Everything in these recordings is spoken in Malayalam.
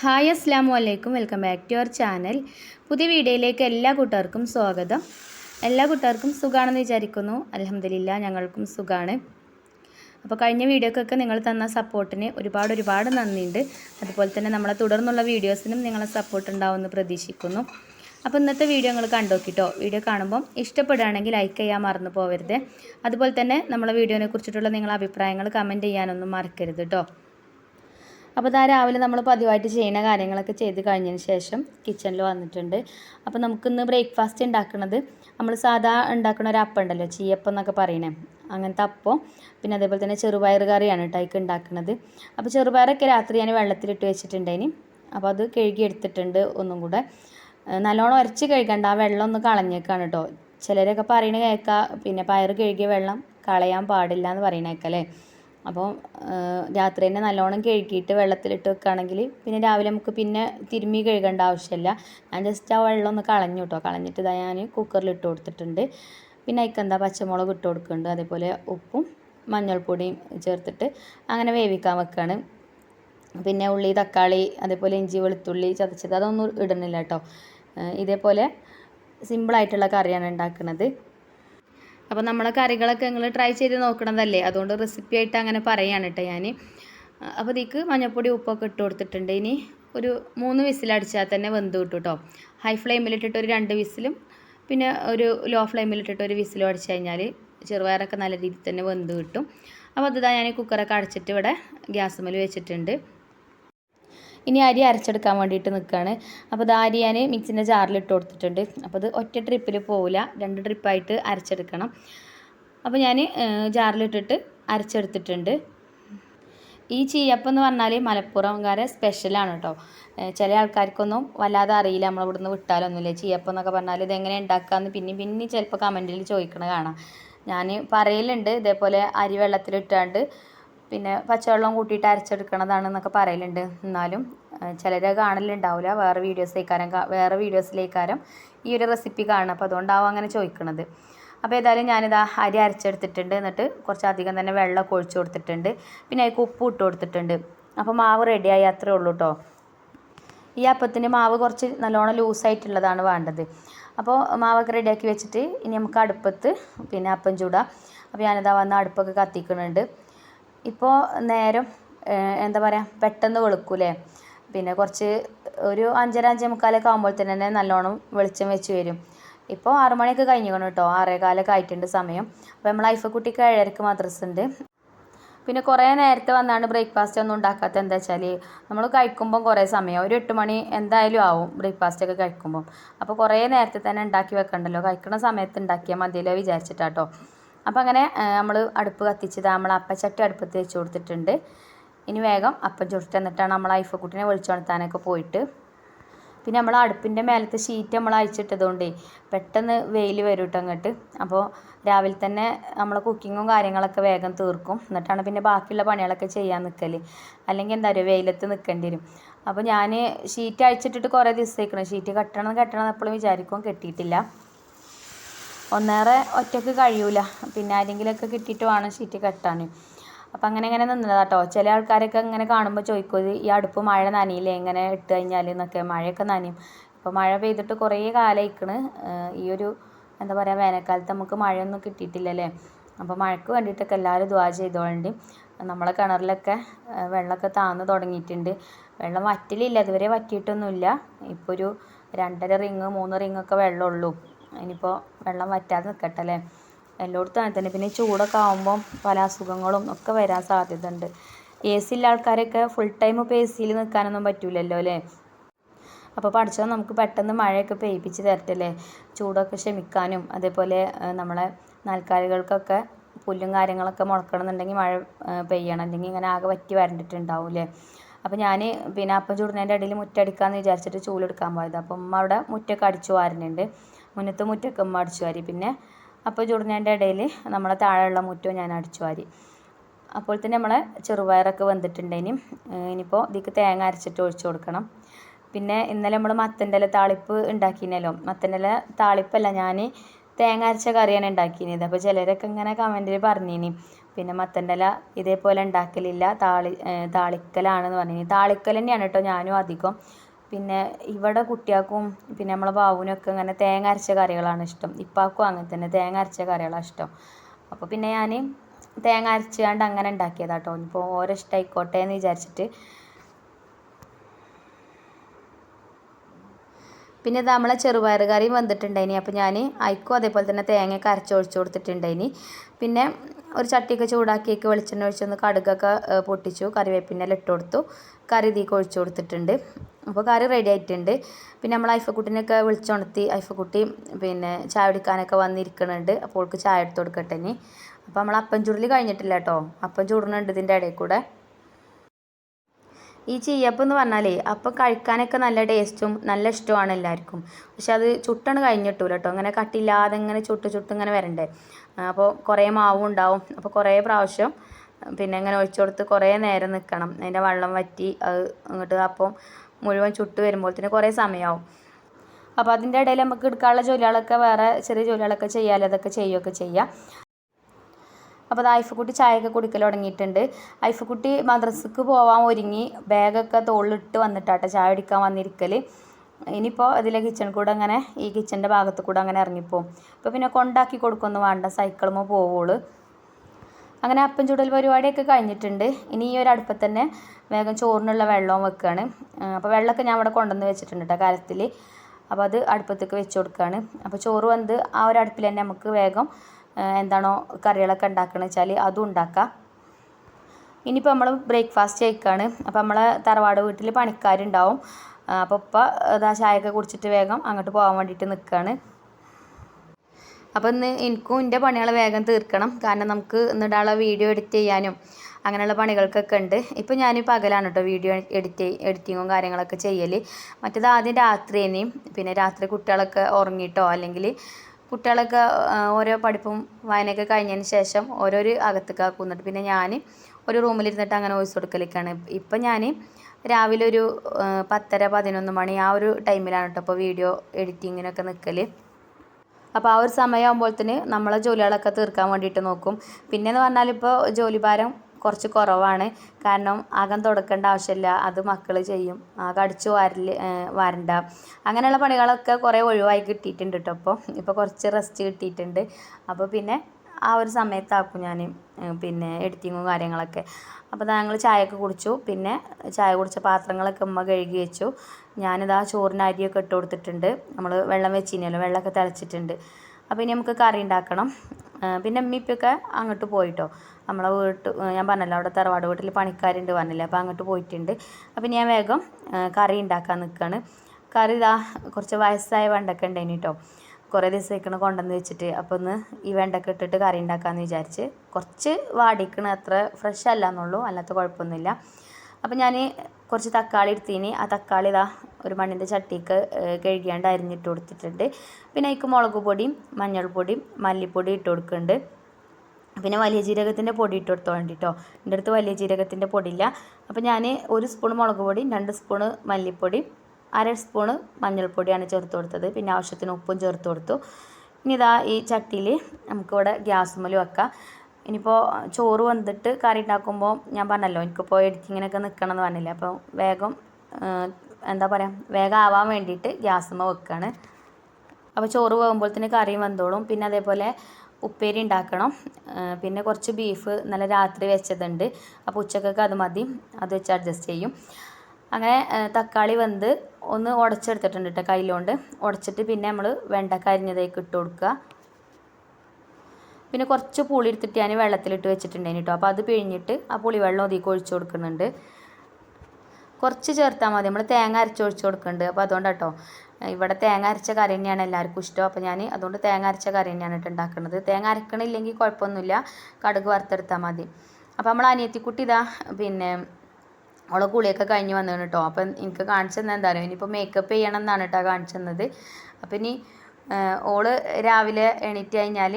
ഹായ് അസ്സാം വലൈക്കും welcome back to our channel. പുതിയ വീഡിയോയിലേക്ക് എല്ലാ കൂട്ടുകാർക്കും സ്വാഗതം. എല്ലാ കൂട്ടുകാർക്കും സുഖമാണെന്ന് വിചാരിക്കുന്നു. അലഹമില്ല ഞങ്ങൾക്കും സുഖമാണ് അപ്പോൾ കഴിഞ്ഞ വീഡിയോക്കൊക്കെ നിങ്ങൾ തന്ന സപ്പോർട്ടിന് ഒരുപാട് ഒരുപാട് നന്ദിയുണ്ട്. അതുപോലെ തന്നെ നമ്മളെ തുടർന്നുള്ള വീഡിയോസിനും നിങ്ങളെ സപ്പോർട്ട് ഉണ്ടാവുമെന്ന് പ്രതീക്ഷിക്കുന്നു. അപ്പോൾ ഇന്നത്തെ വീഡിയോ നിങ്ങൾ കണ്ടോക്കിട്ടോ? വീഡിയോ കാണുമ്പം ഇഷ്ടപ്പെടുകയാണെങ്കിൽ ലൈക്ക് ചെയ്യാൻ മറന്നു പോകരുത് അതുപോലെ തന്നെ നമ്മളെ വീഡിയോനെ കുറിച്ചിട്ടുള്ള നിങ്ങളുടെ അഭിപ്രായങ്ങൾ കമന്റ് ചെയ്യാനൊന്നും മറക്കരുത് കേട്ടോ അപ്പോൾ ഇതാ രാവിലെ നമ്മൾ പതിവായിട്ട് ചെയ്യുന്ന കാര്യങ്ങളൊക്കെ ചെയ്ത് കഴിഞ്ഞതിന് ശേഷം കിച്ചണിൽ വന്നിട്ടുണ്ട്. അപ്പോൾ നമുക്കിന്ന് ബ്രേക്ക്ഫാസ്റ്റ് ഉണ്ടാക്കുന്നത് നമ്മൾ സാധാ ഉണ്ടാക്കുന്ന ഒരു അപ്പം ഉണ്ടല്ലോ ചീയപ്പം എന്നൊക്കെ പറയണേ. അങ്ങനത്തെ അപ്പം. പിന്നെ അതേപോലെ തന്നെ ചെറുപയർ കറിയാണ് ടൈക്ക് ഉണ്ടാക്കുന്നത് അപ്പോൾ ചെറുപയറൊക്കെ രാത്രി ഞാൻ വെള്ളത്തിലിട്ട് വെച്ചിട്ടുണ്ടേനി അപ്പോൾ അത് കഴുകി എടുത്തിട്ടുണ്ട് ഒന്നും കൂടെ. നല്ലോണം ഉരച്ച് കഴുകണ്ട ആ വെള്ളം ഒന്ന് കളഞ്ഞേക്കാണ് കേട്ടോ. ചിലരൊക്കെ പറയണ കേൾക്കാം പിന്നെ പയർ കഴുകിയ വെള്ളം കളയാൻ പാടില്ല എന്ന് പറയണേക്കല്ലേ അപ്പോൾ രാത്രി തന്നെ നല്ലോണം കഴുകിയിട്ട് വെള്ളത്തിലിട്ട് വെക്കുകയാണെങ്കിൽ പിന്നെ രാവിലെ നമുക്ക് പിന്നെ തിരുമ്മി കഴുകേണ്ട ആവശ്യമില്ല ഞാൻ ജസ്റ്റ് ആ വെള്ളം ഒന്ന് കളഞ്ഞു കേട്ടോ കളഞ്ഞിട്ട് ഇതാ ഞാൻ കുക്കറിൽ ഇട്ട് കൊടുത്തിട്ടുണ്ട്. പിന്നെ അതിക്കെന്താ പച്ചമുളക് ഇട്ട് കൊടുക്കുന്നുണ്ട്. അതേപോലെ ഉപ്പും മഞ്ഞൾപ്പൊടിയും ചേർത്തിട്ട് അങ്ങനെ വേവിക്കാൻ വെക്കുകയാണ് പിന്നെ ഉള്ളി തക്കാളി അതേപോലെ ഇഞ്ചി വെളുത്തുള്ളി ചതച്ചത് അതൊന്നും ഇടുന്നില്ല കേട്ടോ ഇതേപോലെ സിമ്പിളായിട്ടുള്ള കറിയാണ് ഉണ്ടാക്കുന്നത്. അപ്പോൾ നമ്മളെ കറികളൊക്കെ നിങ്ങൾ ട്രൈ ചെയ്ത് നോക്കണതല്ലേ? അതുകൊണ്ട് റെസിപ്പി ആയിട്ട് അങ്ങനെ പറയാണ് കേട്ടോ ഞാൻ അപ്പോൾ ഇതിക്ക് മഞ്ഞൾപ്പൊടി ഉപ്പൊക്കെ ഇട്ട് കൊടുത്തിട്ടുണ്ട്. ഇനി ഒരു മൂന്ന് വിസിലടിച്ചാൽ തന്നെ വെന്ത് കിട്ടും കേട്ടോ ഹൈ ഫ്ലെയിമിലിട്ടിട്ട് ഒരു രണ്ട് വിസിലും പിന്നെ ഒരു ലോ ഫ്ലെയിമിലിട്ടിട്ട് ഒരു വിസിലും അടിച്ചു കഴിഞ്ഞാൽ ചെറുപയറൊക്കെ നല്ല രീതിയിൽ തന്നെ വെന്ത് കിട്ടും. അപ്പോൾ അതിതാ ഞാൻ കുക്കറൊക്കെ അടച്ചിട്ട് ഇവിടെ ഗ്യാസ് മേൽ വെച്ചിട്ടുണ്ട്. ഇനി അരി അരച്ചെടുക്കാൻ വേണ്ടിയിട്ട് നിൽക്കുകയാണ് അപ്പോൾ ഇത് അരി ഞാൻ മിക്സിന്റെ ജാറിൽ ഇട്ട് കൊടുത്തിട്ടുണ്ട്. അപ്പോൾ ഇത് ഒറ്റ ട്രിപ്പിൽ പോവില്ല രണ്ട് ട്രിപ്പായിട്ട് അരച്ചെടുക്കണം. അപ്പോൾ ഞാൻ ജാറിലിട്ടിട്ട് അരച്ചെടുത്തിട്ടുണ്ട്. ഈ ചീയപ്പം എന്ന് പറഞ്ഞാൽ മലപ്പുറംകാരെ സ്പെഷ്യലാണ് കേട്ടോ ചില ആൾക്കാർക്കൊന്നും വല്ലാതെ അറിയില്ല. നമ്മളിവിടുന്ന് വിട്ടാലൊന്നുമില്ല. ചീയപ്പം എന്നൊക്കെ പറഞ്ഞാൽ ഇതെങ്ങനെ ഉണ്ടാക്കാമെന്ന് പിന്നെയും പിന്നെയും ചിലപ്പോൾ കമന്റിൽ ചോദിക്കണ കാണാം. ഞാൻ പറയലുണ്ട്. ഇതേപോലെ അരി വെള്ളത്തിലിട്ടാണ്ട് പിന്നെ പച്ചവെള്ളം കൂട്ടിയിട്ട് അരച്ചെടുക്കണതാണെന്നൊക്കെ പറയലുണ്ട്. എന്നാലും ചിലരെ കാണലുണ്ടാവില്ല വേറെ വീഡിയോസിലേക്കാരം വേറെ വീഡിയോസിലേക്കാരം ഈ ഒരു റെസിപ്പി കാണണം അപ്പോൾ അതുകൊണ്ടാവും അങ്ങനെ ചോദിക്കണത്. അപ്പോൾ ഏതായാലും ഞാനിതാ അരി അരച്ചെടുത്തിട്ടുണ്ട്. എന്നിട്ട് കുറച്ചധികം തന്നെ വെള്ളം ഒഴിച്ച് കൊടുത്തിട്ടുണ്ട്. പിന്നെ അതിൽ ഉപ്പ് ഇട്ട് കൊടുത്തിട്ടുണ്ട്. അപ്പോൾ മാവ് റെഡിയായി. അത്രേ ഉള്ളൂ കേട്ടോ ഈ അപ്പത്തിന് മാവ് കുറച്ച് നല്ലോണം ലൂസായിട്ടുള്ളതാണ് വേണ്ടത്. അപ്പോൾ മാവൊക്കെ റെഡിയാക്കി വെച്ചിട്ട് ഇനി നമുക്ക് അടുപ്പത്ത് പിന്നെ അപ്പം ചൂടാം. അപ്പോൾ ഞാനിതാ വന്ന് അടുപ്പൊക്കെ കത്തിക്കുന്നുണ്ട് ഇപ്പോൾ നേരം എന്താ പറയുക പെട്ടെന്ന് വെളുക്കൂലേ? പിന്നെ കുറച്ച് ഒരു അഞ്ചര അഞ്ചേ മുക്കാലൊക്കെ ആകുമ്പോൾ തന്നെ നല്ലോണം വെളിച്ചം വെച്ച് വരും. ഇപ്പോൾ ആറ് മണിയൊക്കെ കഴിഞ്ഞിരിക്കണം കേട്ടോ ആറേകാലൊക്കെ ആയിട്ടുണ്ട് സമയം. അപ്പോൾ നമ്മൾ ഐഫക്കുട്ടിക്ക് ഏഴരക്ക് മദ്രസ ഉണ്ട്. പിന്നെ കുറേ നേരത്തെ വന്നാണ് ബ്രേക്ക്ഫാസ്റ്റ് ഒന്നും ഉണ്ടാക്കാത്ത എന്താ വെച്ചാൽ നമ്മൾ കഴിക്കുമ്പം കുറേ സമയം. ഒരു എട്ട് മണി എന്തായാലും ആവും ബ്രേക്ക്ഫാസ്റ്റ് ഒക്കെ കഴിക്കുമ്പം. അപ്പോൾ കുറേ നേരത്തെ തന്നെ ഉണ്ടാക്കി വെക്കണ്ടല്ലോ. കഴിക്കുന്ന സമയത്ത് ഉണ്ടാക്കിയാൽ മതിയല്ലോ വിചാരിച്ചിട്ടാട്ടോ അപ്പോൾ അങ്ങനെ നമ്മൾ അടുപ്പ് കത്തിച്ചത് നമ്മൾ അപ്പച്ചട്ടി അടുപ്പത്ത് വെച്ച് കൊടുത്തിട്ടുണ്ട്. ഇനി വേഗം അപ്പം ചുരുട്ട് എന്നിട്ടാണ് നമ്മൾ ഐഫക്കുട്ടിനെ വിളിച്ചുണർത്താനൊക്കെ പോയിട്ട്. പിന്നെ നമ്മൾ അടുപ്പിന്റെ മേലത്തെ ഷീറ്റ് നമ്മൾ അയച്ചിട്ടതുകൊണ്ടേ പെട്ടെന്ന് വെയിൽ വരും കേട്ടോ അങ്ങോട്ട് അപ്പോൾ രാവിലെ തന്നെ നമ്മൾ കുക്കിങ്ങും കാര്യങ്ങളൊക്കെ വേഗം തീർക്കും. എന്നിട്ടാണ് പിന്നെ ബാക്കിയുള്ള പണികളൊക്കെ ചെയ്യാൻ നിൽക്കൽ അല്ലെങ്കിൽ എന്താ പറയുക വെയിലത്ത് നിൽക്കേണ്ടി വരും. അപ്പോൾ ഞാൻ ഷീറ്റ് അഴിച്ചിട്ടിട്ട് കുറേ ദിവസത്തേക്കണം ഷീറ്റ് കെട്ടണം കെട്ടണം എപ്പോഴും വിചാരിക്കും കെട്ടിയിട്ടില്ല. ഒന്നേറെ ഒറ്റയ്ക്ക് കഴിയൂല. പിന്നെ ആരെങ്കിലുമൊക്കെ കിട്ടിയിട്ട് വേണം ഷീറ്റ് കെട്ടാൻ. അപ്പം അങ്ങനെ ഇങ്ങനെ നിന്നതാ കേട്ടോ ചില ആൾക്കാരൊക്കെ ഇങ്ങനെ കാണുമ്പോൾ ചോദിക്കും ഈ അടുപ്പ് മഴ നനയില്ലേ? എങ്ങനെ ഇട്ട് കഴിഞ്ഞാൽ എന്നൊക്കെ മഴയൊക്കെ നനയും. ഇപ്പോൾ മഴ പെയ്തിട്ട് കുറേ കാലമായിക്കണ് ഈ ഒരു എന്താ പറയുക വേനൽക്കാലത്ത് നമുക്ക് മഴയൊന്നും കിട്ടിയിട്ടില്ലല്ലേ? അപ്പോൾ മഴയ്ക്ക് വേണ്ടിയിട്ടൊക്കെ എല്ലാവരും ദ്വാ ചെയ്തോളുണ്ട്. നമ്മളെ കിണറിലൊക്കെ വെള്ളമൊക്കെ താന്ന് തുടങ്ങിയിട്ടുണ്ട്. വെള്ളം വറ്റലില്ല ഇതുവരെ വറ്റിയിട്ടൊന്നുമില്ല. ഇപ്പോൾ ഒരു രണ്ടര റിങ് മൂന്ന് റിങ്ങൊക്കെ വെള്ളമുള്ളൂ ഇനിയിപ്പോൾ വെള്ളം വറ്റാതെ നിൽക്കട്ടെ അല്ലേ? എല്ലായിടത്തും അങ്ങനെ തന്നെ. പിന്നെ ചൂടൊക്കെ ആകുമ്പം പല അസുഖങ്ങളും ഒക്കെ വരാൻ സാധ്യത ഉണ്ട് എ സി ഉള്ള ആൾക്കാരൊക്കെ ഫുൾ ടൈം ഇപ്പോൾ എ സിയിൽ നിൽക്കാനൊന്നും പറ്റില്ലല്ലോ അല്ലേ? അപ്പോൾ പഠിച്ചാൽ നമുക്ക് പെട്ടെന്ന് മഴയൊക്കെ പെയ്യിപ്പിച്ച് തരട്ടല്ലേ ചൂടൊക്കെ ക്ഷമിക്കാനും അതേപോലെ നമ്മളെ നാൽക്കാലികൾക്കൊക്കെ പുല്ലും കാര്യങ്ങളൊക്കെ മുളക്കണമെന്നുണ്ടെങ്കിൽ മഴ പെയ്യണം. അല്ലെങ്കിൽ ഇങ്ങനെ ആകെ വറ്റി വരണ്ടിട്ടുണ്ടാവും അല്ലേ? അപ്പോൾ ഞാൻ പിന്നെ അപ്പം ചൂടിനതിന്റെ ഇടയിൽ മുറ്റടിക്കാമെന്ന് വിചാരിച്ചിട്ട് ചൂലെടുക്കാൻ പോയത്. അപ്പം അവിടെ മുറ്റൊക്കെ അടിച്ചു വാരുന്നുണ്ട്. മുന്നത്തെ മുറ്റൊക്കെ ഉമ്മ അടിച്ചു വാരി. പിന്നെ അപ്പോൾ ചുടുന്നതിന്റെ ഇടയിൽ നമ്മളെ താഴെയുള്ള മുറ്റവും ഞാൻ അടിച്ചു വാരി. അപ്പോൾ തന്നെ നമ്മളെ ചെറുപയറൊക്കെ വെന്തിട്ടുണ്ടേനി ഇനിയിപ്പോൾ ഇതിക്ക് തേങ്ങ അരച്ചിട്ട് ഒഴിച്ചു കൊടുക്കണം. പിന്നെ ഇന്നലെ നമ്മൾ മത്തന്റെ ഇല താളിപ്പ് ഉണ്ടാക്കിനല്ലോ മത്തന്റെ ഇല താളിപ്പല്ല ഞാൻ തേങ്ങ അരച്ച കറിയാണ് ഉണ്ടാക്കിയത്. അപ്പോൾ ചിലരൊക്കെ ഇങ്ങനെ കമന്റിൽ പറഞ്ഞിനി. പിന്നെ മത്തന്റെ ഇല ഇതേപോലെ ഉണ്ടാക്കലില്ല താളി താളിക്കലാണെന്ന് പറഞ്ഞിനി. താളിക്കൽ തന്നെയാണ് കേട്ടോ ഞാനും അധികം പിന്നെ ഇവിടെ കുട്ടികൾക്കും പിന്നെ നമ്മളെ ബാബുവിനൊക്കെ ഇങ്ങനെ തേങ്ങ അരച്ച കറികളാണ് ഇഷ്ടം. ഇപ്പാക്കും അങ്ങനെ തന്നെ തേങ്ങ അരച്ച കറികളാണ് ഇഷ്ടം. അപ്പോൾ പിന്നെ ഞാൻ തേങ്ങ അരച്ചുകൊണ്ട് അങ്ങനെ ഉണ്ടാക്കിയതാണ് കേട്ടോ ഇപ്പോൾ ഓരോ ഇഷ്ടമായിക്കോട്ടെ എന്ന് വിചാരിച്ചിട്ട്. പിന്നെ ഇത് നമ്മളെ ചെറുപയർ കറിയും വന്നിട്ടുണ്ടായിനി. അപ്പോൾ ഞാൻ അയക്കും അതേപോലെ തന്നെ തേങ്ങയൊക്കെ അരച്ചൊഴിച്ച് കൊടുത്തിട്ടുണ്ടായിനി. പിന്നെ ഒരു ചട്ടിയൊക്കെ ചൂടാക്കിയൊക്കെ വെളിച്ചെണ്ണ ഒഴിച്ചൊന്ന് കടുകൊക്കെ പൊട്ടിച്ചു. കറിവേപ്പിന്റെ ഇട്ട് കൊടുത്തു. കറി ഇതിലേക്ക് ഒഴിച്ചു കൊടുത്തിട്ടുണ്ട്. അപ്പോൾ കറി റെഡി ആയിട്ടുണ്ട്. പിന്നെ നമ്മൾ ഐഫക്കുട്ടിനെയൊക്കെ വിളിച്ചുണർത്തി ഐഫക്കുട്ടി പിന്നെ ചായ കുടിക്കാനൊക്കെ വന്നിരിക്കുന്നുണ്ട് അപ്പോൾ അവൾക്ക് ചായ എടുത്ത് കൊടുക്കട്ടെ ഇനി. അപ്പോൾ നമ്മൾ അപ്പം ചുടൽ കഴിഞ്ഞിട്ടില്ല കേട്ടോ. അപ്പം ചുടണുണ്ട് ഇതിന്റെ ഇടയിൽ കൂടെ. ഈ ചീയപ്പം എന്ന് പറഞ്ഞാലേ അപ്പം കഴിക്കാനൊക്കെ നല്ല ടേസ്റ്റും നല്ല ഇഷ്ടമാണ് എല്ലാവർക്കും. പക്ഷെ അത് ചുട്ടാണ് കഴിഞ്ഞിട്ടൂല കേട്ടോ. അങ്ങനെ കട്ടില്ലാതെ ഇങ്ങനെ ചുട്ട് ചുട്ട് ഇങ്ങനെ വരണ്ടേ. അപ്പോൾ കുറേ മാവും ഉണ്ടാവും. അപ്പോൾ കുറേ പ്രാവശ്യം പിന്നെ ഇങ്ങനെ ഒഴിച്ചു കൊടുത്ത് കുറേ നേരം നിൽക്കണം. അതിന്റെ വെള്ളം വറ്റി അത് അങ്ങോട്ട് അപ്പം മുഴുവൻ ചുട്ട് വരുമ്പോൾ തന്നെ കുറേ സമയമാവും. അപ്പോൾ അതിന്റെ ഇടയിൽ നമുക്ക് എടുക്കാനുള്ള ജോലികളൊക്കെ വേറെ ചെറിയ ജോലികളൊക്കെ ചെയ്യാമല്ലോ അതൊക്കെ ചെയ്യുകയൊക്കെ ചെയ്യാം. അപ്പോൾ അത് ഐഫക്കുട്ടി ചായയൊക്കെ കുടിക്കൽ തുടങ്ങിയിട്ടുണ്ട്. ഐഫക്കുട്ടി മദ്രസക്ക് പോവാൻ ഒരുങ്ങി ബാഗൊക്കെ തോളിലിട്ട് വന്നിട്ടാട്ടെ ചായ കുടിക്കാൻ വന്നിരിക്കൽ. ഇനിയിപ്പോൾ അതിലെ കിച്ചൺ കൂടെ അങ്ങനെ ഈ കിച്ചന്റെ ഭാഗത്ത് കൂടെ അങ്ങനെ ഇറങ്ങിപ്പോവും. ഇപ്പോൾ പിന്നെ കൊണ്ടാക്കി കൊടുക്കൊന്നും വേണ്ട സൈക്കിളുമ്പോൾ പോവുള്ളൂ. അങ്ങനെ അപ്പം ചുടൽ പരിപാടിയൊക്കെ കഴിഞ്ഞിട്ടുണ്ട്. ഇനി ഈ ഒരു അടുപ്പത്ത് തന്നെ വേഗം ചോറിനുള്ള വെള്ളവും വെക്കുകയാണ് അപ്പോൾ വെള്ളമൊക്കെ ഞാൻ അവിടെ കൊണ്ടുവന്ന് വെച്ചിട്ടുണ്ട് കേട്ടോ കാലത്തിൽ. അപ്പോൾ അത് അടുപ്പത്തേക്ക് വെച്ച് കൊടുക്കുകയാണ് അപ്പോൾ ചോറ് വന്ന് ആ ഒരു അടുപ്പിൽ തന്നെ നമുക്ക് വേഗം എന്താണോ കറികളൊക്കെ ഉണ്ടാക്കണമെന്ന് വെച്ചാൽ അതും ഉണ്ടാക്കാം. ഇനിയിപ്പോൾ നമ്മൾ ബ്രേക്ക്ഫാസ്റ്റ് കഴിക്കുകയാണ് അപ്പോൾ നമ്മളെ തറവാട് വീട്ടിൽ പണിക്കാരുണ്ടാവും. അപ്പോൾ ഇപ്പം ഇതാ ചായയൊക്കെ കുടിച്ചിട്ട് വേഗം അങ്ങോട്ട് പോകാൻ വേണ്ടിയിട്ട് നിൽക്കുകയാണ് അപ്പോൾ ഇന്ന് എനിക്കും എന്റെ പണികൾ വേഗം തീർക്കണം. കാരണം നമുക്ക് ഇന്നിടാനുള്ള വീഡിയോ എഡിറ്റ് ചെയ്യാനും അങ്ങനെയുള്ള പണികൾക്കൊക്കെ ഉണ്ട്. ഇപ്പോൾ ഞാൻ പകലാണ് കേട്ടോ വീഡിയോ എഡിറ്റ് എഡിറ്റിങ്ങും കാര്യങ്ങളൊക്കെ ചെയ്യൽ മറ്റേത് ആദ്യം രാത്രി തന്നെയും പിന്നെ രാത്രി കുട്ടികളൊക്കെ ഉറങ്ങിയിട്ടോ അല്ലെങ്കിൽ കുട്ടികളൊക്കെ ഓരോ പഠിപ്പും വായനയൊക്കെ കഴിഞ്ഞതിന് ശേഷം ഓരോരു അകത്തേക്ക് ആക്കുന്നുണ്ട്. പിന്നെ ഞാൻ ഒരു റൂമിലിരുന്നിട്ട് അങ്ങനെ വോയിസ് കൊടുക്കലേക്കാണ് ഇപ്പം ഞാൻ രാവിലെ ഒരു പത്തര പതിനൊന്ന് മണി ആ ഒരു ടൈമിലാണ് കേട്ടോ ഇപ്പോൾ വീഡിയോ എഡിറ്റിങ്ങിനൊക്കെ നിൽക്കൽ അപ്പോൾ ആ ഒരു സമയമാകുമ്പോഴത്തേന് നമ്മളെ ജോലികളൊക്കെ തീർക്കാൻ വേണ്ടിയിട്ട് നോക്കും. പിന്നെയെന്ന് പറഞ്ഞാൽ ഇപ്പോൾ ജോലിഭാരം കുറച്ച് കുറവാണ്. കാരണം അകം തുടക്കേണ്ട ആവശ്യമില്ല. അത് മക്കൾ ചെയ്യും. ആകെ അടിച്ചു വാരൽ വാരണ്ട. അങ്ങനെയുള്ള പണികളൊക്കെ കുറേ ഒഴിവായി കിട്ടിയിട്ടുണ്ട് കേട്ടോ അപ്പോൾ ഇപ്പോൾ കുറച്ച് റെസ്റ്റ് കിട്ടിയിട്ടുണ്ട്. അപ്പോൾ പിന്നെ ആ ഒരു സമയത്താക്കും ഞാൻ പിന്നെ എഡിറ്റിങ്ങും കാര്യങ്ങളൊക്കെ. അപ്പോൾ ഞങ്ങൾ ചായയൊക്കെ കുടിച്ചു. പിന്നെ ചായ കുടിച്ച പാത്രങ്ങളൊക്കെ ഉമ്മ കഴുകി വെച്ചു. ഞാനിതാ ചോറിന് അരിയൊക്കെ ഇട്ട് കൊടുത്തിട്ടുണ്ട്. നമ്മൾ വെള്ളം വെച്ചിനല്ലോ വെള്ളമൊക്കെ തിളച്ചിട്ടുണ്ട്. അപ്പോൾ ഇനി നമുക്ക് കറി ഉണ്ടാക്കണം. ആ, പിന്നെ ഉമ്മിപ്പൊക്കെ അങ്ങോട്ട് പോയിട്ടോ. നമ്മളെ വീട്ട് ഞാൻ പറഞ്ഞല്ലോ അവിടെ തറവാട് വീട്ടിൽ പണിക്കാരുണ്ട് പറഞ്ഞില്ലേ അപ്പോൾ അങ്ങോട്ട് പോയിട്ടുണ്ട്. അപ്പോൾ ഞാൻ വേഗം ആ, കറി ഉണ്ടാക്കാൻ നിൽക്കുകയാണ് കറി ഇതാ കുറച്ച് വയസ്സായ വെണ്ടക്ക ഉണ്ടായിന് കേട്ടോ കുറേ ദിവസത്തേക്കാണ് കൊണ്ടുവന്ന് വെച്ചിട്ട്. അപ്പോൾ ഒന്ന് ഈ വെണ്ടക്ക ഇട്ടിട്ട് കറി ഉണ്ടാക്കാമെന്ന് വിചാരിച്ച് കുറച്ച് വാടിക്കണ്. അത്ര ഫ്രഷ് അല്ല എന്നുള്ളൂ അല്ലാത്ത കുഴപ്പമൊന്നുമില്ല. അപ്പോൾ ഞാൻ കുറച്ച് തക്കാളി എടുത്തിന്. ആ തക്കാളി ഇതാ ഒരു മണ്ണിന്റെ ചട്ടിക്ക് കഴുകിയാണ്ട് അരിഞ്ഞിട്ട് കൊടുത്തിട്ടുണ്ട്. പിന്നെ അതിക്ക് മുളക് പൊടിയും മഞ്ഞൾപ്പൊടിയും മല്ലിപ്പൊടി ഇട്ട് കൊടുക്കുന്നുണ്ട്. പിന്നെ വലിയ ജീരകത്തിന്റെ പൊടി ഇട്ട് കൊടുത്തോളാം കേട്ടോ. എന്റെ അടുത്ത് വലിയ ജീരകത്തിന്റെ പൊടിയില്ല. അപ്പോൾ ഞാൻ ഒരു സ്പൂൺ മുളക് പൊടി രണ്ട് സ്പൂണ് മല്ലിപ്പൊടി അര സ്പൂണ് മഞ്ഞൾപ്പൊടിയാണ് ചേർത്ത് കൊടുത്തത്. പിന്നെ ആവശ്യത്തിന് ഉപ്പും ചേർത്ത് കൊടുത്തു. ഇനി ഇതാ ഈ ചട്ടിയിൽ നമുക്കിവിടെ ഗ്യാസ് മുല വെക്കാം. ഇനിയിപ്പോൾ ചോറ് വന്നിട്ട് കറി ഉണ്ടാക്കുമ്പോൾ ഞാൻ പറഞ്ഞല്ലോ എനിക്കിപ്പോൾ എഡിറ്റിങ്ങിനൊക്കെ നിൽക്കണം എന്ന് പറഞ്ഞില്ലേ അപ്പോൾ വേഗം എന്താ പറയുക വേഗം ആവാൻ വേണ്ടിയിട്ട് ഗ്യാസുമ്മ വെക്കുകയാണ് അപ്പോൾ ചോറ് പോകുമ്പോഴത്തേന് കറിയും വെന്തോളും. പിന്നെ അതേപോലെ ഉപ്പേരി ഉണ്ടാക്കണം. പിന്നെ കുറച്ച് ബീഫ് നല്ല രാത്രി വെച്ചതുണ്ട്. അപ്പോൾ ഉച്ചക്കൊക്കെ അത് മതി. അത് വെച്ച് അഡ്ജസ്റ്റ് ചെയ്യും. അങ്ങനെ തക്കാളി വെന്ത് ഒന്ന് ഉടച്ചെടുത്തിട്ടുണ്ട് കേട്ടോ കയ്യിലോണ്ട്. ഉടച്ചിട്ട് പിന്നെ നമ്മൾ വെണ്ടക്ക അരിഞ്ഞതേക്ക് ഇട്ട് കൊടുക്കുക. പിന്നെ കുറച്ച് പുളി എടുത്തിട്ട് ഞാൻ വെള്ളത്തിലിട്ട് വെച്ചിട്ടുണ്ടായിന് കേട്ടോ അപ്പോൾ അത് പിഴിഞ്ഞിട്ട് ആ പുളി വെള്ളം അതിലേക്ക് ഒഴിച്ചു കൊടുക്കുന്നുണ്ട്. കുറച്ച് ചേർത്താൽ മതി. നമ്മൾ തേങ്ങ അരച്ച് ഒഴിച്ച് കൊടുക്കുന്നുണ്ട്. അപ്പോൾ അതുകൊണ്ട് കേട്ടോ ഇവിടെ തേങ്ങ അരച്ച കറി തന്നെയാണ് എല്ലാവർക്കും ഇഷ്ടം. അപ്പോൾ ഞാൻ അതുകൊണ്ട് തേങ്ങ അരച്ച കറി തന്നെയാണ് കേട്ടോ ഉണ്ടാക്കുന്നത് തേങ്ങ അരക്കണില്ലെങ്കിൽ കുഴപ്പമൊന്നുമില്ല. കടുക് വറുത്തെടുത്താൽ മതി. അപ്പോൾ നമ്മൾ അനിയത്തിക്കുട്ടി ഇതാ പിന്നെ അവളെ കുളിയൊക്കെ കഴിഞ്ഞ് വന്നതാണ് കേട്ടോ അപ്പം എനിക്ക് കാണിച്ചു തന്നെ എന്താ പറയുക ഇനിയിപ്പോൾ മേക്കപ്പ് ചെയ്യണം എന്നാണ് കേട്ടോ കാണിച്ചു തന്നത്. അപ്പം ഇനി ഓൾ രാവിലെ എണീറ്റ് കഴിഞ്ഞാൽ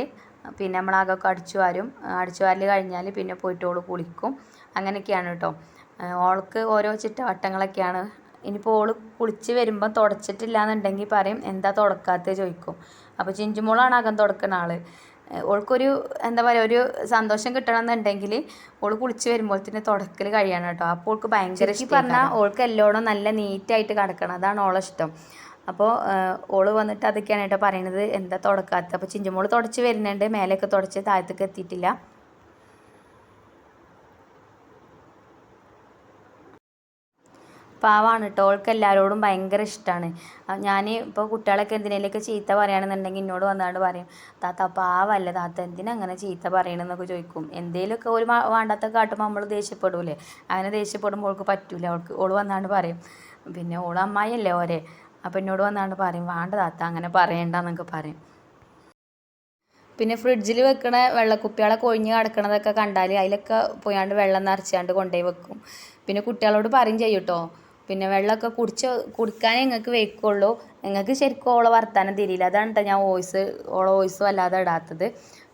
പിന്നെ നമ്മളാകൊക്കെ അടിച്ചു വാരും. അടിച്ചു വാരൽ കഴിഞ്ഞാൽ പിന്നെ പോയിട്ട് ഓൾ കുളിക്കും. അങ്ങനെയൊക്കെയാണ് കേട്ടോ ഓൾക്ക് ഓരോ ചിട്ടവട്ടങ്ങളൊക്കെയാണ്. ഇനിയിപ്പോൾ ഓൾ കുളിച്ച് വരുമ്പോൾ തുടച്ചിട്ടില്ല എന്നുണ്ടെങ്കിൽ പറയും എന്താ തുടക്കാത്തത് ചോദിക്കും. അപ്പോൾ ചിഞ്ചുമോളാണ് അകം തുടക്കുന്ന ആൾ ഓൾക്കൊരു എന്താ പറയുക ഒരു സന്തോഷം കിട്ടണമെന്നുണ്ടെങ്കിൽ ഓൾ കുളിച്ച് വരുമ്പോൾ തന്നെ തുടക്കൽ കഴിയണം കേട്ടോ അപ്പോൾ ഓൾക്ക് ഭയങ്കര പറഞ്ഞാൽ ഓൾക്ക് എല്ലോടും നല്ല നീറ്റായിട്ട് കിടക്കണം. അതാണ് ഓളെ ഇഷ്ടം. അപ്പോൾ ഓൾ വന്നിട്ട് അതൊക്കെയാണ് കേട്ടോ പറയണത്. എന്താ തുടക്കാത്ത? അപ്പോൾ ചിഞ്ചുമോൾ തുടച്ച് വരുന്നുണ്ട്. മേലെയൊക്കെ തുടച്ച് താഴത്തേക്ക് എത്തിയിട്ടില്ല. പാവാണ് കേട്ടോ. ഓൾക്ക് എല്ലാവരോടും ഭയങ്കര ഇഷ്ടമാണ് ഞാൻ ഇപ്പോൾ കുട്ടികളൊക്കെ എന്തിനേലൊക്കെ ചീത്ത പറയുകയാണെന്നുണ്ടെങ്കിൽ എന്നോട് വന്നാണ്ട് പറയും താത്ത പാവല്ല താത്ത എന്തിനാ അങ്ങനെ ചീത്ത പറയണമെന്നൊക്കെ ചോദിക്കും. എന്തേലുമൊക്കെ ഒരു വേണ്ടാത്ത കാട്ടുമ്പോൾ നമ്മൾ ദേഷ്യപ്പെടൂലേ? അങ്ങനെ ദേഷ്യപ്പെടുമ്പോൾ ഓൾക്ക് പറ്റൂല. അവൾക്ക് ഓൾ വന്നാണ്ട് പറയും. പിന്നെ ഓൾ അമ്മായിയല്ലേ ഓരെ? അപ്പോൾ എന്നോട് വന്നാണ്ട് പറയും വേണ്ട താത്ത അങ്ങനെ പറയണ്ട എന്നൊക്കെ പറയും. പിന്നെ ഫ്രിഡ്ജിൽ വെക്കണ വെള്ളക്കുപ്പികളെ ഒഴിഞ്ഞ് കിടക്കണതൊക്കെ കണ്ടാൽ അതിലൊക്കെ പോയാണ്ട് വെള്ളം നിറച്ചാണ്ട് കൊണ്ടുപോയി വെക്കും. പിന്നെ കുട്ടികളോട് പറയും ചെയ്യും കേട്ടോ പിന്നെ വെള്ളമൊക്കെ കുടിച്ച് കുടിക്കാനേ നിങ്ങൾക്ക് വെക്കുള്ളൂ നിങ്ങൾക്ക് ശരിക്കും ഓളെ വർത്താനം തിരിയില്ല. അതാണ് കേട്ടോ ഞാൻ വോയിസ് ഓളെ വോയിസ് വല്ലാതെ ഇടാത്തത്.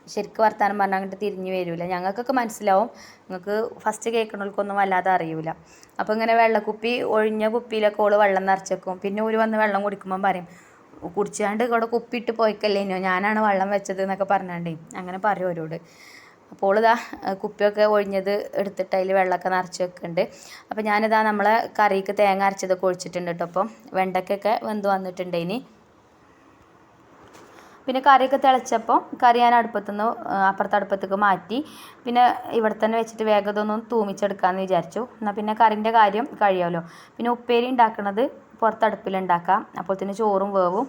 ശരിക്കും വർത്താനം പറഞ്ഞാൽ അങ്ങോട്ട് തിരിഞ്ഞു വരില്ല ഞങ്ങൾക്കൊക്കെ മനസ്സിലാവും. നിങ്ങൾക്ക് ഫസ്റ്റ് കേൾക്കണവർക്കൊന്നും വല്ലാതെ അറിയില്ല അപ്പോൾ ഇങ്ങനെ വെള്ളക്കുപ്പി ഒഴിഞ്ഞ കുപ്പിയിലൊക്കെ ഓൾ വെള്ളം നിറച്ചേക്കും. പിന്നെ ഒരു വന്ന് വെള്ളം കുടിക്കുമ്പം പറയും കുടിച്ചാണ്ട് ഇവിടെ കുപ്പിയിട്ട് പോയിക്കല്ലേനോ ഞാനാണ് വെള്ളം വെച്ചത് എന്നൊക്കെ പറഞ്ഞാണ്ടേ അങ്ങനെ പറയും അവരോട് അപ്പോൾ ഇതാ കുപ്പിയൊക്കെ ഒഴിഞ്ഞത് എടുത്തിട്ട് അതിൽ വെള്ളമൊക്കെ നിറച്ച് വെക്കുന്നുണ്ട് അപ്പോൾ ഞാനിതാ നമ്മളെ കറിക്ക് തേങ്ങ അരച്ചതൊക്കെ ഒഴിച്ചിട്ടുണ്ട് കേട്ടോ അപ്പം വെണ്ടയ്ക്കൊക്കെ വെന്ത് വന്നിട്ടുണ്ട് ഇനി പിന്നെ കറിയൊക്കെ തിളച്ചപ്പോൾ കറി ഞാൻ അടുപ്പത്തുനിന്ന് അപ്പുറത്തെ അടുപ്പത്തേക്ക് മാറ്റി. പിന്നെ ഇവിടെ തന്നെ വെച്ചിട്ട് വേഗം ഇതൊന്നും തൂമിച്ചെടുക്കാമെന്ന് വിചാരിച്ചു. എന്നാൽ പിന്നെ കറിന്റെ കാര്യം കഴിയാമല്ലോ പിന്നെ ഉപ്പേരി ഉണ്ടാക്കുന്നത് പുറത്തടുപ്പിൽ അപ്പോൾ തന്നെ ചോറും വേവും.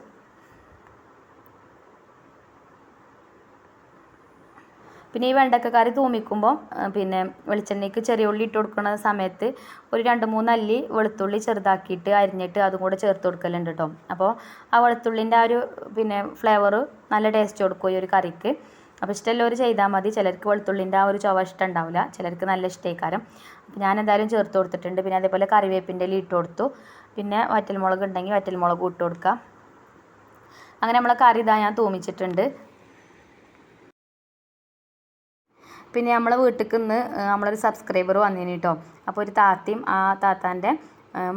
പിന്നെ ഈ വെണ്ടക്ക കറി തൂമിക്കുമ്പോൾ പിന്നെ വെളിച്ചെണ്ണയ്ക്ക് ചെറിയ ഉള്ളി ഇട്ട് കൊടുക്കുന്ന സമയത്ത് ഒരു രണ്ട് മൂന്ന് അല്ലി വെളുത്തുള്ളി ചെറുതാക്കിയിട്ട് അരിഞ്ഞിട്ട് അതും കൂടെ ചേർത്ത് കൊടുക്കലുണ്ട് കേട്ടോ അപ്പോൾ ആ വെളുത്തുള്ളിന്റെ ആ ഒരു പിന്നെ ഫ്ലേവർ നല്ല ടേസ്റ്റ് കൊടുക്കും ഈ ഒരു കറിക്ക്. അപ്പോൾ ഇഷ്ടമുള്ളവർ ചെയ്താൽ മതി. ചിലർക്ക് വെളുത്തുള്ളിന്റെ ആ ഒരു ചുവ ഇഷ്ടം ഉണ്ടാവില്ല. ചിലർക്ക് നല്ല ഇഷ്ടേക്കാരം അപ്പോൾ ഞാൻ എന്തായാലും ചേർത്ത് കൊടുത്തിട്ടുണ്ട്. പിന്നെ അതേപോലെ കറിവേപ്പിന്റെ ഇല ഇട്ട് കൊടുത്തു. പിന്നെ വറ്റൽമുളക് ഉണ്ടെങ്കിൽ വറ്റൽമുളക് ഇട്ട് കൊടുക്കാം. അങ്ങനെ നമ്മളെ കറി ഇതാ ഞാൻ തൂമിച്ചിട്ടുണ്ട്. പിന്നെ നമ്മളെ വീട്ടിലേക്ക് ഇന്ന് നമ്മളൊരു സബ്സ്ക്രൈബർ വന്നിന് കേട്ടോ അപ്പോൾ ഒരു താത്തയും ആ താത്താന്റെ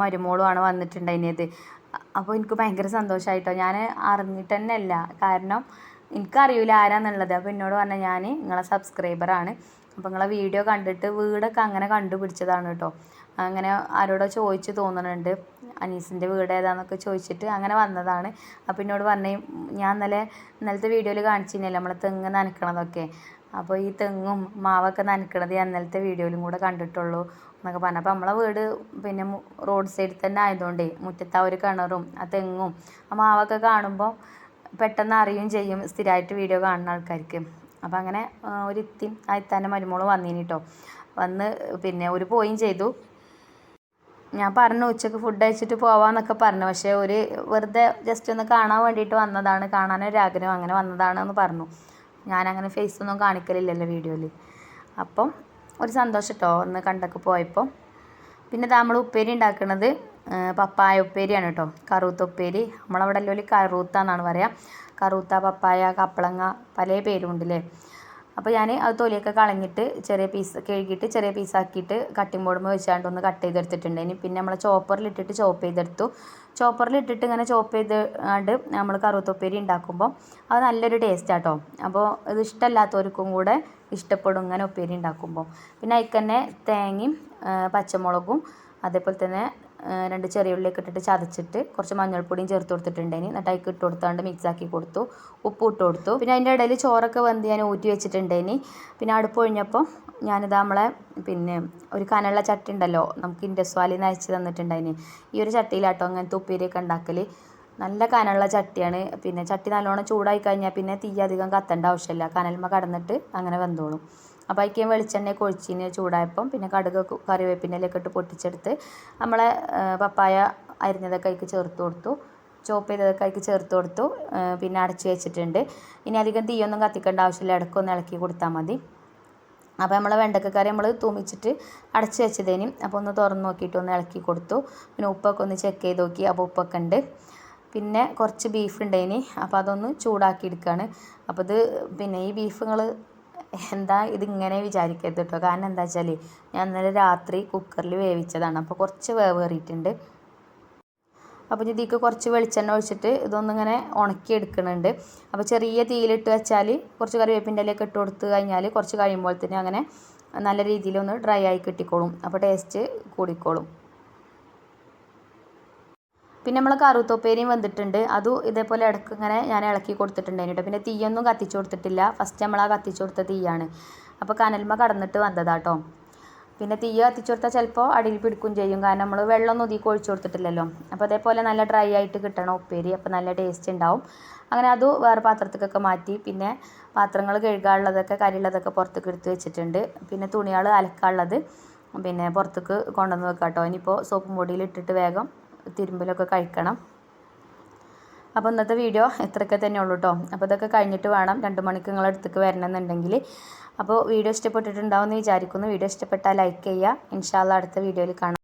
മരുമോളുമാണ് വന്നിട്ടുണ്ടായിരുന്നത് അപ്പോൾ എനിക്ക് ഭയങ്കര സന്തോഷമായിട്ടോ ഞാൻ അറിഞ്ഞിട്ട് തന്നെ അല്ല കാരണം എനിക്കറിയില്ല ആരാന്നുള്ളത്. അപ്പോൾ എന്നോട് പറഞ്ഞാൽ ഞാൻ നിങ്ങളെ സബ്സ്ക്രൈബറാണ് അപ്പോൾ നിങ്ങളെ വീഡിയോ കണ്ടിട്ട് വീടൊക്കെ അങ്ങനെ കണ്ടുപിടിച്ചതാണ് കേട്ടോ അങ്ങനെ ആരോടോ ചോദിച്ച് തോന്നുന്നുണ്ട് അനീസിന്റെ വീട് ഏതാന്നൊക്കെ ചോദിച്ചിട്ട് അങ്ങനെ വന്നതാണ്. അപ്പോൾ എന്നോട് പറഞ്ഞു ഞാൻ ഇന്നലെ ഇന്നലത്തെ വീഡിയോയിൽ കാണിച്ചിരുന്നല്ലോ നമ്മളെ തെങ്ങ് നനക്കണതൊക്കെ. അപ്പോൾ ഈ തെങ്ങും മാവൊക്കെ നനക്കണത് ഞാൻ ഇന്നലത്തെ വീഡിയോയിലും കൂടെ കണ്ടിട്ടുള്ളൂ എന്നൊക്കെ പറഞ്ഞു. അപ്പോൾ നമ്മളെ വീട് പിന്നെ റോഡ് സൈഡിൽ തന്നെ ആയതുകൊണ്ടേ മുറ്റത്ത് ആ ഒരു കിണറും ആ തെങ്ങും ആ മാവൊക്കെ കാണുമ്പോൾ പെട്ടെന്ന് അറിയുകയും ചെയ്യും. സ്ഥിരമായിട്ട് വീഡിയോ കാണുന്ന ആൾക്കാർക്ക്. അപ്പോൾ അങ്ങനെ ഒരു ഇത്തി ആയിത്താന്റെ മരുമോൾ വന്നീനി കേട്ടോ വന്ന് പിന്നെ ഒരു പോയും ചെയ്തു. ഞാൻ പറഞ്ഞു ഉച്ചയ്ക്ക് ഫുഡ് കഴിച്ചിട്ട് പോവാന്നൊക്കെ പറഞ്ഞു. പക്ഷേ ഒരു വെറുതെ ജസ്റ്റ് ഒന്ന് കാണാൻ വേണ്ടിയിട്ട് വന്നതാണ്. കാണാനൊരു ആഗ്രഹം അങ്ങനെ വന്നതാണെന്ന് പറഞ്ഞു. ഞാനങ്ങനെ ഫേസ് ഒന്നും കാണിക്കലില്ലല്ലോ വീഡിയോയിൽ അപ്പം ഒരു സന്തോഷം കേട്ടോ ഒന്ന് കണ്ടൊക്കെ പോയപ്പോൾ പിന്നെ നമ്മൾ ഉപ്പേരി ഉണ്ടാക്കുന്നത് പപ്പായ ഉപ്പേരിയാണ് കേട്ടോ. കറുത്ത ഉപ്പേരി. നമ്മളവിടെ എല്ലാം കറൂത്ത എന്നാണ് പറയുക കറുത്ത പപ്പായ കപ്പളങ്ങ പല പേരും ഉണ്ടല്ലേ അപ്പോൾ ഞാൻ അത് തൊലിയൊക്കെ കളഞ്ഞിട്ട് ചെറിയ പീസ് കഴുകിയിട്ട് ചെറിയ പീസാക്കിയിട്ട് കട്ടിംഗ് ബോർഡുമ്പോൾ വെച്ചാണ്ട് ഒന്ന് കട്ട് ചെയ്തെടുത്തിട്ടുണ്ട്. ഇനി പിന്നെ നമ്മൾ ചോപ്പറിലിട്ടിട്ട് ചോപ്പ് ചെയ്തെടുത്തു. ചോപ്പറിലിട്ടിട്ട് ഇങ്ങനെ ചോപ്പ് ചെയ്ത് നമ്മൾ കറുവത്തുപ്പേരി ഉണ്ടാക്കുമ്പോൾ അത് നല്ലൊരു ടേസ്റ്റ് ആട്ടോ. അപ്പോൾ ഇത് ഇഷ്ടമല്ലാത്തവർക്കും കൂടെ ഇഷ്ടപ്പെടും ഇങ്ങനെ ഉപ്പേരി ഉണ്ടാക്കുമ്പോൾ പിന്നെ അതിൽ തന്നെ തേങ്ങയും പച്ചമുളകും അതേപോലെ തന്നെ രണ്ട് ചെറിയ ഉള്ളിയൊക്കെ ഇട്ടിട്ട് ചതച്ചിട്ട് കുറച്ച് മഞ്ഞൾപ്പൊടിയും ചേർത്ത് കൊടുത്തിട്ടുണ്ടേനി എന്നിട്ട് അതിലേക്ക് ഇട്ട് കൊടുത്താണ്ട് മിക്സ് ആക്കി കൊടുത്തു. ഉപ്പ് ഇട്ട് കൊടുത്തു. പിന്നെ അതിന്റെ ഇടയിൽ ചോറൊക്കെ വെന്ത് ഞാൻ ഊറ്റി വെച്ചിട്ടുണ്ടേനി പിന്നെ അടുപ്പ് കഴിഞ്ഞപ്പോൾ ഞാനിത് നമ്മളെ പിന്നെ ഒരു കനുള്ള ചട്ടി ഉണ്ടല്ലോ നമുക്ക് ഇൻഡസ്വാലിൽ നിന്ന് അയച്ച് തന്നിട്ടുണ്ടായിന്. ഈ ഒരു ചട്ടിയിലാട്ടോ അങ്ങനത്തെ ഉപ്പേരിയൊക്കെ ഉണ്ടാക്കൽ നല്ല കനമുള്ള ചട്ടിയാണ്. പിന്നെ ചട്ടി നല്ലോണം ചൂടായി കഴിഞ്ഞാൽ പിന്നെ തീ അധികം കത്തേണ്ട ആവശ്യമില്ല കനൽമ കടന്നിട്ട് അങ്ങനെ വെന്തോളും. അപ്പോൾ അതിലേക്ക് വെളിച്ചെണ്ണയൊക്കെ ഒഴിച്ചിന് ചൂടായപ്പം. പിന്നെ കടുക് കറിവേപ്പിന്റെ ഇലയൊക്കെ ഇട്ട് പൊട്ടിച്ചെടുത്ത് നമ്മളെ പപ്പായ അരിഞ്ഞതൊക്കെ അതിലേക്ക് ചേർത്ത് കൊടുത്തു. ചോപ്പ് ചെയ്തതൊക്കെ അതിലേക്ക് ചേർത്ത് കൊടുത്തു. പിന്നെ അടച്ച് വെച്ചിട്ടുണ്ട്. ഇനി അധികം തീയൊന്നും കത്തിക്കേണ്ട ആവശ്യമില്ല. ഇടയ്ക്കൊന്ന് ഇളക്കി കൊടുത്താൽ മതി. അപ്പോൾ നമ്മളെ വെണ്ടക്കക്കറി നമ്മൾ തൂമിച്ചിട്ട് അടച്ച് വെച്ചതേനി. അപ്പോൾ ഒന്ന് തുറന്ന് നോക്കിയിട്ട് ഒന്ന് ഇളക്കി കൊടുത്തു. പിന്നെ ഉപ്പൊക്കെ ഒന്ന് ചെക്ക് ചെയ്ത് നോക്കി. അപ്പോൾ ഉപ്പൊക്കെ ഉണ്ട്. പിന്നെ കുറച്ച് ബീഫ് ഉണ്ടായിനി അപ്പോൾ അതൊന്ന് ചൂടാക്കി എടുക്കുകയാണ് അപ്പോൾ ഇത് പിന്നെ ഈ ബീഫ് നിങ്ങൾ എന്താ ഇതിങ്ങനെ വിചാരിക്കരുത് കേട്ടോ കാരണം എന്താ വെച്ചാൽ ഞാൻ ഇന്നലെ രാത്രി കുക്കറിൽ വേവിച്ചതാണ്. അപ്പോൾ കുറച്ച് വേവ് കയറിയിട്ടുണ്ട് അപ്പോൾ ഞാൻ ഇതിലേക്ക് കുറച്ച് വെളിച്ചെണ്ണ ഒഴിച്ചിട്ട് ഇതൊന്നിങ്ങനെ ഉണക്കി എടുക്കുന്നുണ്ട്. അപ്പോൾ ചെറിയ തീയിലിട്ട് വെച്ചാൽ കുറച്ച് കറിവേപ്പിന്റെ ഇലയൊക്കെ ഇട്ട് കൊടുത്ത് കഴിഞ്ഞാൽ കുറച്ച് കഴിയുമ്പോൾ തന്നെ അങ്ങനെ നല്ല രീതിയിലൊന്ന് ഡ്രൈ ആയി കിട്ടിക്കോളും. അപ്പോൾ ടേസ്റ്റ് കൂടിക്കോളും. പിന്നെ നമ്മൾ കറുത്തോപ്പേരിയും വന്നിട്ടുണ്ട്. അതും ഇതേപോലെ ഇടയ്ക്ക് ഇങ്ങനെ ഞാൻ ഇളക്കി കൊടുത്തിട്ടുണ്ടായിരുന്നു കേട്ടോ പിന്നെ തീയൊന്നും കത്തിച്ചു കൊടുത്തിട്ടില്ല. ഫസ്റ്റ് നമ്മൾ ആ കത്തിച്ചു കൊടുത്ത തീയാണ്. അപ്പോൾ കനൽമ കടന്നിട്ട് വന്നതാട്ടോ. പിന്നെ തീ കത്തിച്ചു കൊടുത്താൽ ചിലപ്പോൾ അടിയിൽ പിടിക്കും ചെയ്യും. കാരണം നമ്മൾ വെള്ളം ഇതിൽ ഒഴിച്ചു കൊടുത്തിട്ടില്ലല്ലോ. അപ്പോൾ അതേപോലെ നല്ല ഡ്രൈ ആയിട്ട് കിട്ടണം ഉപ്പേരി. അപ്പോൾ നല്ല ടേസ്റ്റ് ഉണ്ടാവും അങ്ങനെ അത് വേറെ പാത്രത്തേക്കൊക്കെ മാറ്റി. പിന്നെ പാത്രങ്ങൾ കഴുകാനുള്ളതൊക്കെ കരിയുള്ളതൊക്കെ പുറത്തേക്ക് എടുത്ത് വെച്ചിട്ടുണ്ട്. പിന്നെ തുണികൾ അലക്കാനുള്ളത്. പിന്നെ പുറത്തേക്ക് കൊണ്ടുവന്ന് വെക്കാം കേട്ടോ ഇനിയിപ്പോൾ സോപ്പും പൊടിയിൽ ഇട്ടിട്ട് വേഗം തിരുമ്പലൊക്കെ കഴിക്കണം. അപ്പോൾ ഇന്നത്തെ വീഡിയോ ഇത്രയൊക്കെ തന്നെ ഉള്ളൂ കേട്ടോ അപ്പോൾ ഇതൊക്കെ കഴിഞ്ഞിട്ട് വേണം രണ്ട് മണിക്ക് നിങ്ങൾ അടുത്തേക്ക് വരണമെന്നുണ്ടെങ്കിൽ. അപ്പോൾ വീഡിയോ ഇഷ്ടപ്പെട്ടിട്ടുണ്ടാവുമെന്ന് വിചാരിക്കുന്നു. വീഡിയോ ഇഷ്ടപ്പെട്ടാൽ ലൈക്ക് ചെയ്യുക. ഇൻഷാല്ല അടുത്ത വീഡിയോയിൽ കാണാം.